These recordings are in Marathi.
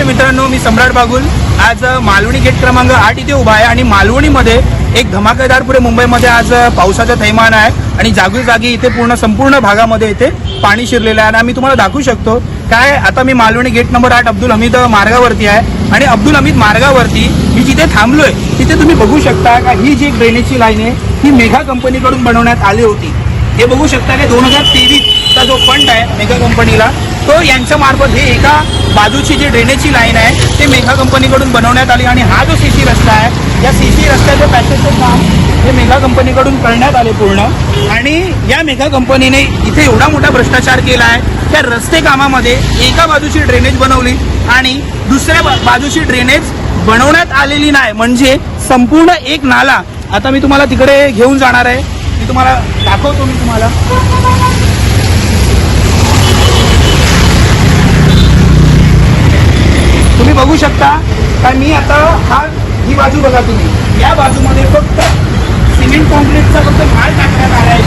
नमस्ते मित्रांनो मी सम्राट बागुल. आज मालवणी गेट क्रमांक आठ इथे उभा आहे आणि मालवणीमध्ये एक धमाकेदार पुढे मुंबईमध्ये आज पावसाचा पावसाचं थैमान आहे आणि जागोजागी इथे पूर्ण संपूर्ण भागामध्ये इथे पाणी शिरलेलं आहे. आणि आम्ही तुम्हाला दाखवू शकतो काय आता मी मालवणी गेट नंबर आठ अब्दुल हमीद मार्गावरती आहे. आणि अब्दुल हमीद मार्गावरती मी जिथे थांबलोय तिथे तुम्ही बघू शकता का ही जी ड्रेनेजची लाईन आहे ही मेघा कंपनीकडून बनवण्यात आली होती. हे बघू शकता की दोन हजार तेवीसचा जो फंड आहे मेगा कंपनीला तो यांच्या मार्फत हे एका बाजूची जी ड्रेनेजची लाईन आहे ते मेघा कंपनीकडून बनवण्यात आली आणि हा जो सीसी रस्ता आहे या सी सी रस्त्याचं पॅसेजचं काम हे मेघा कंपनीकडून करण्यात आले पूर्ण. आणि या मेघा कंपनीने इथे एवढा मोठा भ्रष्टाचार केला आहे त्या रस्ते कामामध्ये एका बाजूची ड्रेनेज बनवली आणि दुसऱ्या बाजूची ड्रेनेज बनवण्यात आलेली नाही. म्हणजे संपूर्ण एक नाला. आता मी तुम्हाला तिकडे घेऊन जाणार आहे. मी तुम्हाला दाखवतो मी तुम्हाला. तुम्ही बघू शकता का मी आता हा ही बाजू बघा तुम्ही. या बाजूमध्ये फक्त सिमेंट कॉन्क्रीटचा फक्त माल टाकण्यात आला आहे.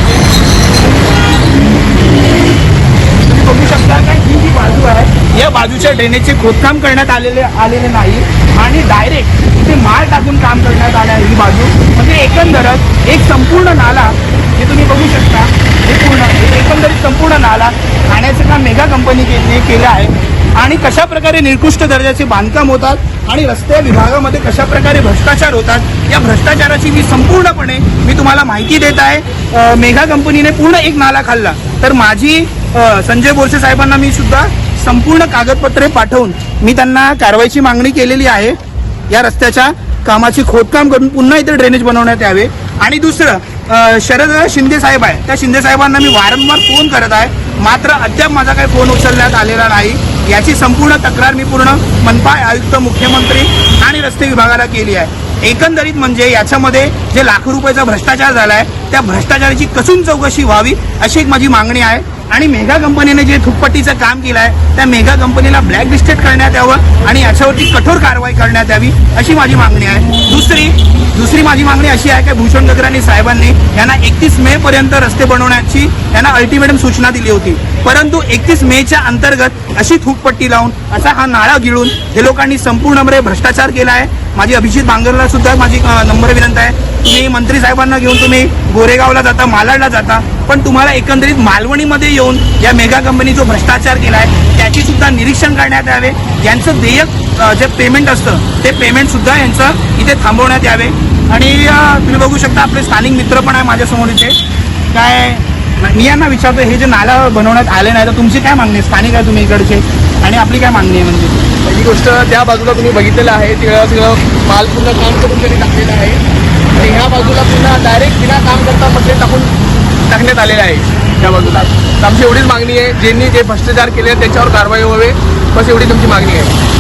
तुम्ही बघू शकता का ही जी बाजू आहे या बाजूच्या ड्रेनेजचे खोदकाम करण्यात आलेले आलेले नाही. आणि डायरेक्ट इथे माल टाकून काम करण्यात आलं आहे ही बाजू. म्हणजे एकंदरच एक संपूर्ण नाला हे तुम्ही बघू शकता हे पूर्ण एकंदरीत संपूर्ण नाला ठाण्याचं काम मेगा कंपनी के केलं आहे. आणि कशा प्रकारे निकृष्ट दर्जाचे बांधकाम होतात आणि रस्ते विभागामध्ये कशा प्रकारे भ्रष्टाचार होतात या भ्रष्टाचाराची मी संपूर्णपणे मी तुम्हाला माहिती देत आहे. मेघा कंपनीने पूर्ण एक नाला खाल्ला. तर माझी संजय बोरसे साहेबांना मी सुद्धा संपूर्ण कागदपत्रे पाठवून मी त्यांना कारवाईची मागणी केलेली आहे. या रस्त्याच्या कामाची खोदकाम करून पुन्हा इथे ड्रेनेज बनवण्यात यावे. आणि दुसरं शरद शिंदे साहेब आहे. त्या शिंदे साहेबांना मी वारंवार फोन करत आहे. मात्र अद्याप माझा काही फोन उचलण्यात आलेला नाही. याची संपूर्ण तक्रार मी पूर्ण मनपा आयुक्त मुख्यमंत्री आणि रस्ते विभागाला केली आहे. एकंदरीत म्हणजे याच्यामध्ये जे लाखो रुपयाचा भ्रष्टाचार झाला आहे त्या भ्रष्टाचाराची कसून चौकशी व्हावी अशी एक माझी मागणी आहे. आणि मेगा कंपनीने जे थुकपट्टीचं काम केलं आहे त्या मेगा कंपनीला ब्लॅक लिस्टेड करण्यात यावं आणि याच्यावरती कठोर कारवाई करण्यात यावी अशी माझी मागणी आहे. दुसरी दुसरी माझी मागणी अशी आहे की भूषण गगरानी साहेबांनी यांना एकतीस मे पर्यंत रस्ते बनवण्याची यांना अल्टिमेटम सूचना दिली होती. परंतु एकतीस मेच्या अंतर्गत अशी थुकपट्टी लावून असा हा नाळा गिळून हे लोकांनी संपूर्णपणे भ्रष्टाचार केला आहे. माझी अभिजित बांगरला सुद्धा माझी नंबर नम्र विनंती आहे. तुम्ही मंत्री साहेबांना घेऊन तुम्ही गोरेगावला जाता मालाडला जाता पण तुम्हाला एकंदरीत मालवणीमध्ये येऊन या मेगा कंपनी जो भ्रष्टाचार केला आहे त्याची सुद्धा निरीक्षण करण्यात यावे. यांचं देयक जे पेमेंट असतं ते पेमेंट सुद्धा यांचं इथे थांबवण्यात यावे. आणि तुम्ही बघू शकता आपले स्थानिक मित्र पण आहे माझ्यासमोर इथे. काय मी यांना विचारतो हे जे नाला बनवण्यात आले नाही तर तुमची काय मागणी आहे? स्थानिक आहे तुम्ही इकडचे. आणि आपली काय मागणी आहे म्हणजे? पहिली गोष्ट त्या बाजूला तुम्ही बघितलेलं आहे तिकडं तिकडं माल पूर्ण काम करून त्यांनी टाकलेलं आहे. आणि ह्या बाजूला पुन्हा डायरेक्ट बिना काम करता मटेरियल टाकून टाकण्यात आलेले आहे त्या बाजूला. तर आमची एवढीच मागणी आहे ज्यांनी जे भ्रष्टाचार केले त्याच्यावर कारवाई व्हावे बस एवढी तुमची मागणी आहे.